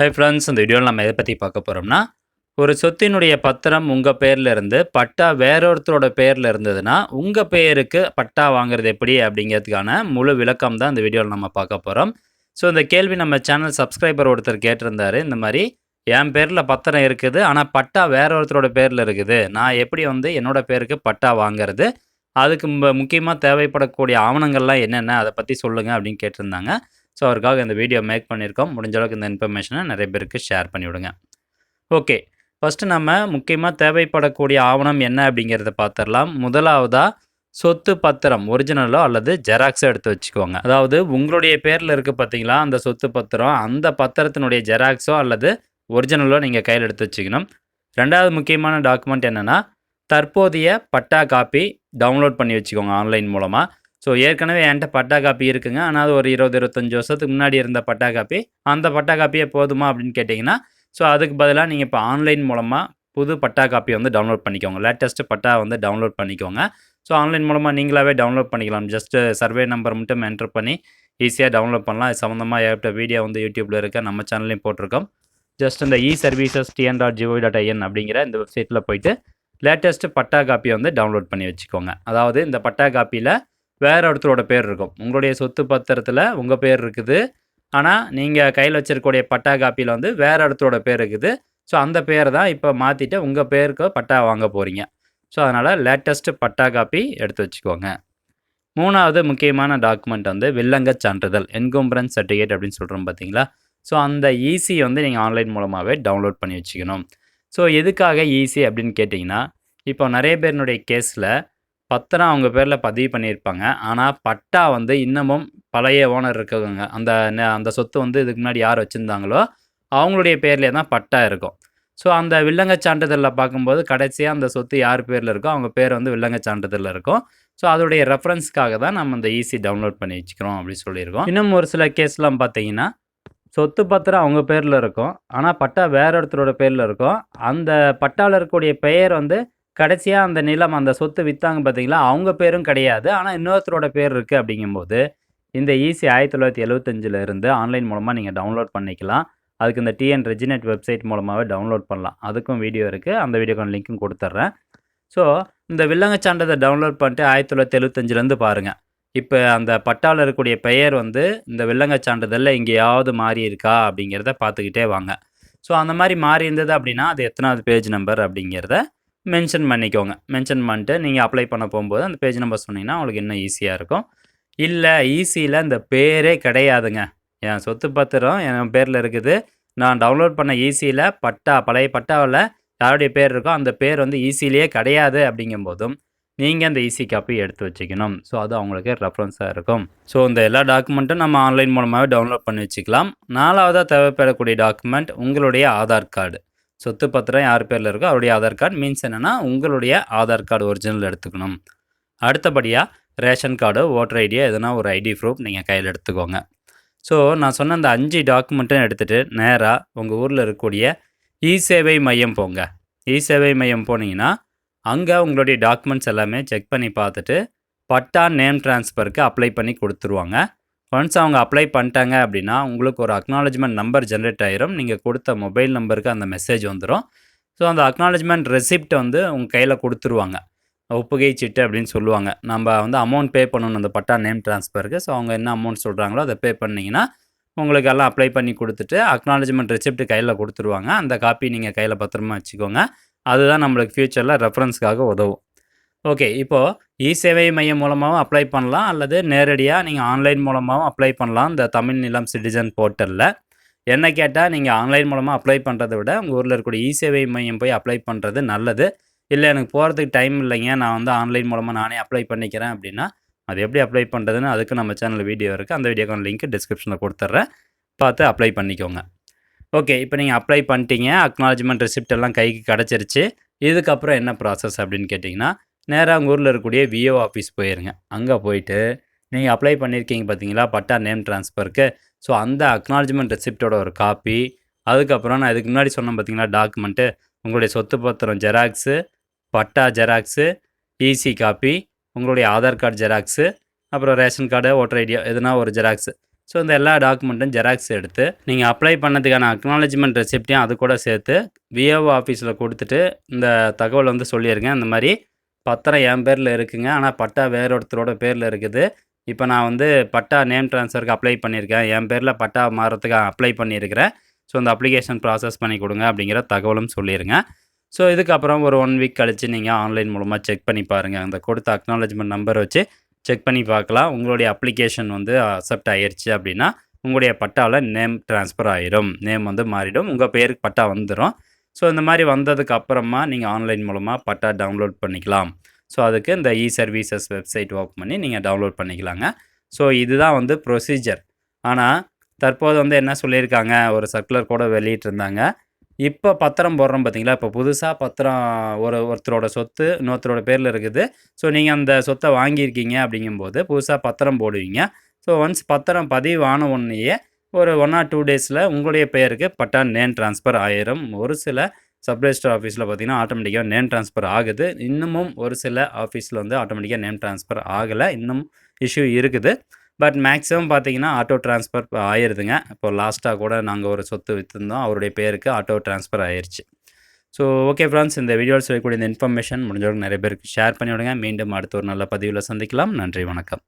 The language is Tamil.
ஹை ஃப்ரெண்ட்ஸ் இந்த வீடியோவில் நம்ம எதை பற்றி பார்க்க போகிறோம்னா ஒரு சொத்தினுடைய பத்திரம் உங்கள் பேரில் இருந்து பட்டா வேறொருத்தரோட பேரில் இருந்ததுன்னா உங்கள் பேருக்கு பட்டா வாங்குறது எப்படி அப்படிங்கிறதுக்கான முழு விளக்கம் தான் இந்த வீடியோவில் நம்ம பார்க்க போகிறோம் ஸோ இந்த கேள்வி நம்ம சேனல் சப்ஸ்கிரைபர் ஒருத்தர் கேட்டிருந்தாரு இந்த மாதிரி என் பேரில் பத்திரம் இருக்குது ஆனால் பட்டா வேற ஒருத்தரோட பேரில் இருக்குது. நான் எப்படி வந்து என்னோடய பேருக்கு பட்டா வாங்குறது? அதுக்கு முக்கியமாக தேவைப்படக்கூடிய ஆவணங்கள்லாம் என்னென்ன அதை பற்றி சொல்லுங்கள் அப்படின்னு கேட்டிருந்தாங்க. ஸோ அவருக்காக இந்த வீடியோ மேக் பண்ணியிருக்கோம். முடிஞ்ச அளவுக்கு இந்த இன்ஃபர்மேஷனை நிறைய பேருக்கு ஷேர் பண்ணிவிடுங்க. ஓகே ஃபஸ்ட்டு நம்ம முக்கியமாக தேவைப்படக்கூடிய ஆவணம் என்ன அப்படிங்கிறத பார்த்துடலாம். முதலாவதாக சொத்து பத்திரம் ஒரிஜினலோ அல்லது ஜெராக்ஸோ எடுத்து வச்சுக்கோங்க. அதாவது உங்களுடைய பேரில் இருக்குது பார்த்தீங்களா அந்த சொத்து பத்திரம் அந்த பத்திரத்தினுடைய ஜெராக்ஸோ அல்லது ஒரிஜினலோ நீங்கள் கையில் எடுத்து வச்சுக்கணும். ரெண்டாவது முக்கியமான டாக்குமெண்ட் என்னென்னா தற்போதைய பட்டா காப்பி டவுன்லோட் பண்ணி வச்சுக்கோங்க ஆன்லைன் மூலமாக ஸோ ஏற்கனவே என்கிட்ட பட்டா காப்பி இருக்குங்க. ஆனால் அது ஒரு இருபது இருபத்தஞ்சி வருஷத்துக்கு முன்னாடி இருந்த பட்டா காப்பி அந்த பட்டா காப்பியே போதுமா அப்படின்னு கேட்டிங்கன்னா ஸோ அதுக்கு பதிலாக நீங்கள் இப்போ ஆன்லைன் மூலமாக புது பட்டா காப்பி வந்து டவுன்லோட் பண்ணிக்கோங்க. லேட்டஸ்ட்டு பட்டா வந்து டவுன்லோட் பண்ணிக்கோங்க. ஸோ ஆன்லைன் மூலமாக நீங்களாகவே டவுன்லோட் பண்ணிக்கலாம். ஜஸ்ட்டு சர்வே நம்பர் மட்டும் என்டர் பண்ணி ஈஸியாக டவுன்லோட் பண்ணலாம். இது சம்மந்தமாக ஏற்பட்ட வீடியோ வந்து யூடியூப்பில் இருக்க. நம்ம சேனல்லையும் போட்டிருக்கோம். ஜஸ்ட் இந்த e services TN dot GO dot IN அப்படிங்கிற இந்த வெப்சைட்டில் போயிட்டு லேட்டஸ்ட்டு பட்டா காப்பியை வந்து டவுன்லோட் பண்ணி வச்சுக்கோங்க. அதாவது இந்த பட்டா காப்பியில் வேறு ஒருத்தரோட பேர் இருக்கும். உங்களுடைய சொத்து பத்திரத்தில் உங்கள் பேர் இருக்குது. ஆனால் நீங்கள் கையில் வச்சிருக்கக்கூடிய பட்டா காப்பியில் வந்து வேறு ஒருத்தரோட பேர் இருக்குது. ஸோ அந்த பேரை தான் இப்போ மாற்றிட்டு உங்கள் பேருக்கு பட்டா வாங்க போகிறீங்க ஸோ அதனால் லேட்டஸ்ட்டு பட்டா காப்பி எடுத்து வச்சுக்கோங்க. மூணாவது முக்கியமான டாக்குமெண்ட் வந்து வில்லங்க சான்றிதழ் என்கம்பரன்ஸ் சர்டிஃபிகேட் அப்படின்னு சொல்கிறோம் பார்த்தீங்களா ஸோ அந்த ஈசி வந்து நீங்கள் ஆன்லைன் மூலமாகவே டவுன்லோட் பண்ணி வச்சுக்கணும். ஸோ எதுக்காக ஈஸி அப்படின்னு கேட்டிங்கன்னா இப்போ நிறைய பேருனுடைய கேஸில் பத்திரம் அவங்க பேரில் பதிவு பண்ணியிருப்பாங்க. ஆனால் பட்டா வந்து இன்னமும் பழைய ஓனர் இருக்கவங்க அந்த ந- அந்த சொத்து வந்து இதுக்கு முன்னாடி யார் வச்சுருந்தாங்களோ அவங்களுடைய பேர்லேயே தான் பட்டா இருக்கும். ஸோ அந்த வில்லங்க சான்றிதழில் பார்க்கும்போது கடைசியாக அந்த சொத்து யார் பேரில் இருக்கோ அவங்க பேர் வந்து வில்லங்க சான்றிதழில் இருக்கும். ஸோ அதோடைய ரெஃபரன்ஸ்க்காக தான் நம்ம இந்த ஈஸி டவுன்லோட் பண்ணி வச்சுக்கிறோம் அப்படின்னு சொல்லியிருக்கோம். இன்னும் ஒரு சில கேஸ்லாம் பார்த்தீங்கன்னா சொத்து பத்திரம் அவங்க பேரில் இருக்கும். ஆனால் பட்டா வேற ஒருத்தரோட பேரில் இருக்கும். அந்த பட்டாவில் இருக்கக்கூடிய பெயர் வந்து கடைசியாக அந்த நிலம் அந்த சொத்து விற்றாங்க பார்த்தீங்களா அவங்க பேரும் கிடையாது. ஆனால் இன்னொருத்தரோட பேர் இருக்குது அப்படிங்கும்போது இந்த ஈஸி ஆயிரத்தி தொள்ளாயிரத்தி எழுபத்தஞ்சில் இருந்து ஆன்லைன் மூலமாக நீங்கள் டவுன்லோட் பண்ணிக்கலாம். அதுக்கு இந்த டிஎன் ரெஜினெட் வெப்சைட் மூலமாகவே டவுன்லோட் பண்ணலாம். அதுக்கும் வீடியோ இருக்குது அந்த வீடியோக்கான லிங்க்கும் கொடுத்துட்றேன் ஸோ இந்த வில்லங்க சான்றிதழை டவுன்லோட் பண்ணிட்டு ஆயிரத்தி தொள்ளாயிரத்தி எழுபத்தஞ்சிலேருந்து பாருங்கள் இப்போ அந்த பட்டாவில் இருக்கக்கூடிய பெயர் வந்து இந்த வில்லங்க சான்றிதழில் எங்கேயாவது மாறி இருக்கா அப்படிங்கிறத பார்த்துக்கிட்டே வாங்க. ஸோ அந்த மாதிரி மாறி இருந்தது அப்படின்னா அது எத்தனாவது பேஜ் நம்பர் அப்படிங்கிறத மென்ஷன் பண்ணிக்கோங்க. மென்ஷன் பண்ணிட்டு நீங்கள் அப்ளை பண்ண போகும்போது அந்த பேஜ் நம்பர் சொன்னீங்கன்னா உங்களுக்கு இன்னும் ஈஸியாக இருக்கும். இல்லை ஈஸியில் இந்த பேரே கிடையாதுங்க. என் சொத்து பத்திரம் என் பேரில் இருக்குது. நான் டவுன்லோட் பண்ண ஈஸியில் பட்டா பழைய பட்டாவில் யாருடைய பேர் இருக்கோ அந்த பேர் வந்து ஈஸிலேயே கிடையாது அப்படிங்கும்போதும் நீங்கள் அந்த ஈஸி காப்பி எடுத்து வச்சுக்கணும். ஸோ அது அவங்களுக்கு ரெஃபரன்ஸாக இருக்கும். ஸோ இந்த எல்லா டாக்குமெண்ட்டும் நம்ம ஆன்லைன் மூலமாகவே டவுன்லோட் பண்ணி வச்சுக்கலாம். நாலாவதாக தேவைப்படக்கூடிய டாக்குமெண்ட் உங்களுடைய ஆதார் கார்டு சொத்து பத்திரம் யார் பேரில் இருக்கோ அவருடைய ஆதார் கார்டு மீன்ஸ் என்னென்னா உங்களுடைய ஆதார் கார்டு ஒரிஜினல் எடுத்துக்கணும். அடுத்தபடியாக ரேஷன் கார்டு ஓட்டர் ஐடியா எதுனா ஒரு ஐடி ப்ரூஃப் நீங்கள் கையில் எடுத்துக்கோங்க. ஸோ நான் சொன்ன அந்த அஞ்சு டாக்குமெண்ட்டும் எடுத்துகிட்டு நேராக உங்கள் ஊரில் இருக்கக்கூடிய இ சேவை மையம் போங்க. இ சேவை மையம் போனீங்கன்னா அங்கே உங்களுடைய டாக்குமெண்ட்ஸ் எல்லாமே செக் பண்ணி பார்த்துட்டு பட்டா நேம் டிரான்ஸ்ஃபருக்கு அப்ளை பண்ணி கொடுத்துருவாங்க. ஒன்ஸ் அவங்க அப்ளை பண்ணிட்டாங்க அப்படின்னா உங்களுக்கு ஒரு அக்னாலஜ்மெண்ட் நம்பர் ஜென்ரேட் ஆயிரும். நீங்கள் கொடுத்த மொபைல் நம்பருக்கு அந்த மெசேஜ் வந்துடும் ஸோ அந்த அக்னாலஜ்மெண்ட் ரெசிப்ட் வந்து உங்கள் கையில் கொடுத்துருவாங்க. ஒப்புகை சீட்டு அப்படின்னு சொல்லுவாங்க. நம்ம வந்து அமௌண்ட் பே பண்ணணும் அந்த பட்டா நேம் ட்ரான்ஸ்ஃபருக்கு ஸோ அவங்க என்ன அமௌண்ட் சொல்கிறாங்களோ அதை பே பண்ணிங்கன்னா உங்களுக்கு எல்லாம் அப்ளை பண்ணி கொடுத்துட்டு அக்னாலஜ்மெண்ட் ரெசிப்ட் கையில் கொடுத்துருவாங்க. அந்த காப்பி நீங்கள் கையில் பத்திரமா வச்சுக்கோங்க. அதுதான் நம்மளுக்கு ஃப்யூச்சரில் ரெஃபரன்ஸ்க்காக உதவும். ஓகே இப்போது இ சேவை மையம் மூலமாகவும் அப்ளை பண்ணலாம். அல்லது நேரடியாக நீங்கள் ஆன்லைன் மூலமாகவும் அப்ளை பண்ணலாம். இந்த தமிழ் நிலம் சிட்டிசன் போர்ட்டலில் என்ன கேட்டால் நீங்கள் ஆன்லைன் மூலமாக அப்ளை பண்ணுறதை விட உங்கள் ஊரில் இருக்கக்கூடிய இ சேவை மையம் போய் அப்ளை பண்ணுறது நல்லது. இல்லை எனக்கு போகிறதுக்கு டைம் இல்லைங்க. நான் வந்து ஆன்லைன் மூலமாக நானே அப்ளை பண்ணிக்கிறேன் அப்படின்னா அது எப்படி அப்ளை பண்ணுறதுன்னு அதுக்கு நம்ம சேனல் வீடியோ இருக்குது அந்த வீடியோக்கான லிங்க் டிஸ்கிரிப்ஷனில் கொடுத்துட்றேன் பார்த்து அப்ளை பண்ணிக்கோங்க. ஓகே இப்போ நீங்கள் அப்ளை பண்ணிட்டீங்க. அக்னாலஜ்மெண்ட் ரெசிப்ட் எல்லாம் கைக்கு கிடச்சிருச்சு. இதுக்கப்புறம் என்ன ப்ராசஸ் அப்படின்னு கேட்டிங்கன்னா நேராக உங்கள் ஊரில் இருக்கக்கூடிய விஓ ஆஃபீஸ் போயிருங்க. அங்கே போயிட்டு நீங்கள் அப்ளை பண்ணியிருக்கீங்க பார்த்தீங்களா பட்டா நேம் ட்ரான்ஸ்ஃபருக்கு ஸோ அந்த அக்னாலஜ்மெண்ட் ரெசிப்டோட ஒரு காப்பி அதுக்கப்புறம் நான் இதுக்கு முன்னாடி சொன்னேன் பார்த்தீங்களா டாக்குமெண்ட்டு உங்களுடைய சொத்து பத்திரம் xerox patta xerox EC copy உங்களுடைய ஆதார் கார்டு ஜெராக்ஸு அப்புறம் ரேஷன் கார்டு ஓட்டர் ஐடியா எதுனா ஒரு ஜெராக்ஸு ஸோ இந்த எல்லா டாக்குமெண்ட்டும் ஜெராக்ஸ் எடுத்து நீங்கள் அப்ளை பண்ணதுக்கான அக்னாலஜ்மெண்ட் ரெசிப்டையும் அது கூட சேர்த்து விஏஓ ஆஃபீஸில் கொடுத்துட்டு இந்த தகவல் வந்து சொல்லியிருக்கேன் இந்த மாதிரி பத்திரம் என் பேரில் இருக்குங்க. ஆனால் பட்டா வேற ஒருத்தரோட பேரில் இருக்குது. இப்போ நான் வந்து பட்டா நேம் ட்ரான்ஸ்ஃபருக்கு அப்ளை பண்ணியிருக்கேன். என் பேரில் பட்டா மாறுறதுக்கு அப்ளை பண்ணியிருக்கிறேன். ஸோ அந்த அப்ளிகேஷன் ப்ராசஸ் பண்ணி கொடுங்க அப்படிங்கிற தகவலும் சொல்லிடுங்க ஸோ இதுக்கப்புறம் ஒரு ஒன் வீக் கழித்து நீங்கள் ஆன்லைன் மூலமாக செக் பண்ணி பாருங்கள் அந்த கொடுத்த அக்னாலஜ்மெண்ட் நம்பர் வச்சு செக் பண்ணி பார்க்கலாம் உங்களுடைய அப்ளிகேஷன் வந்து அக்செப்ட் ஆயிடுச்சு அப்படின்னா உங்களுடைய பட்டாவில் நேம் ட்ரான்ஸ்ஃபர் ஆயிரும். நேம் வந்து மாறிடும். உங்கள் பேருக்கு பட்டா வந்துடும் ஸோ இந்த மாதிரி வந்ததுக்கு அப்புறமா நீங்கள் ஆன்லைன் மூலமாக பட்டா டவுன்லோட் பண்ணிக்கலாம். ஸோ அதுக்கு இந்த இ சர்வீசஸ் வெப்சைட் ஓப்பன் பண்ணி நீங்கள் டவுன்லோட் பண்ணிக்கலாங்க. ஸோ இதுதான் வந்து ப்ரொசீஜர் ஆனால் தற்போது வந்து என்ன சொல்லியிருக்காங்க? ஒரு சர்க்குலர் கூட வெளியிட்டிருந்தாங்க இப்போ பத்திரம் போடுறோம் பார்த்தீங்களா? இப்போ புதுசாக பத்திரம் ஒரு ஒருத்தரோட சொத்து இன்னொருத்தரோட பேரில் இருக்குது. ஸோ நீங்கள் அந்த சொத்தை வாங்கியிருக்கீங்க அப்படிங்கும்போது புதுசாக பத்திரம் போடுவீங்க. ஸோ ஒன்ஸ் பத்திரம் பதிவு ஆன உடனேயே ஒரு ஒன் ஆர் டூ டேஸில் உங்களுடைய பெயருக்கு பட்டா நேம் ட்ரான்ஸ்ஃபர் ஆயிரும். ஒரு சில சப்ரெஜிஸ்டர் ஆஃபீஸில் பார்த்தீங்கன்னா ஆட்டோமேட்டிக்காக நேம் ட்ரான்ஸ்ஃபர் ஆகுது. இன்னமும் ஒரு சில ஆஃபீஸில் வந்து ஆட்டோமேட்டிக்காக நேம் ட்ரான்ஸ்ஃபர் ஆகலை. இன்னும் இஷ்யூ இருக்குது. பட் மேக்ஸிமம் பார்த்தீங்கன்னா ஆட்டோ ட்ரான்ஸ்ஃபர் ஆயிடுதுங்க இப்போ லாஸ்ட்டாக கூட நாங்கள் ஒரு சொத்து விற்றுருந்தோம் அவருடைய பேருக்கு ஆட்டோ ட்ரான்ஸ்ஃபர் ஆயிருச்சு. ஸோ ஓகே ஃப்ரெண்ட்ஸ் இந்த வீடியோவில் சொல்லக்கூடிய இந்த இன்ஃபர்மேஷன் முடிஞ்சவங்க நிறைய பேருக்கு ஷேர் பண்ணி விடுங்க மீண்டும் அடுத்த ஒரு நல்ல பதிவில் சந்திக்கலாம். நன்றி வணக்கம்.